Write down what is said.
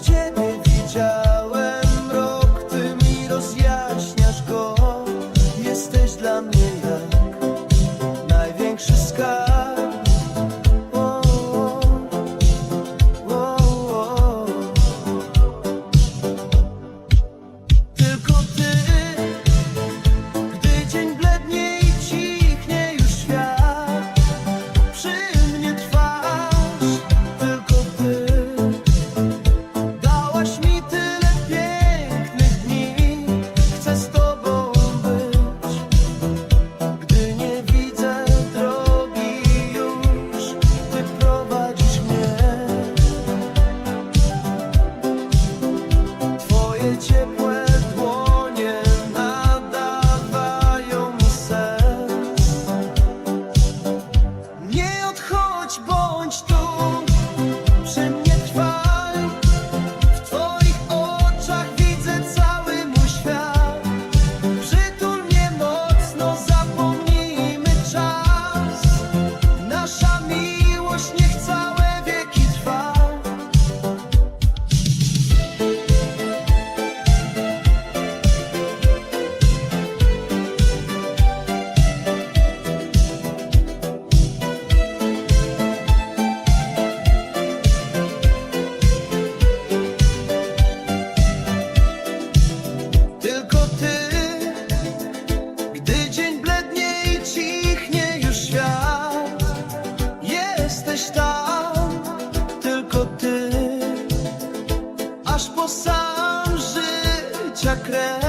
just. jesteś tam, tylko ty, aż po sam życia krew.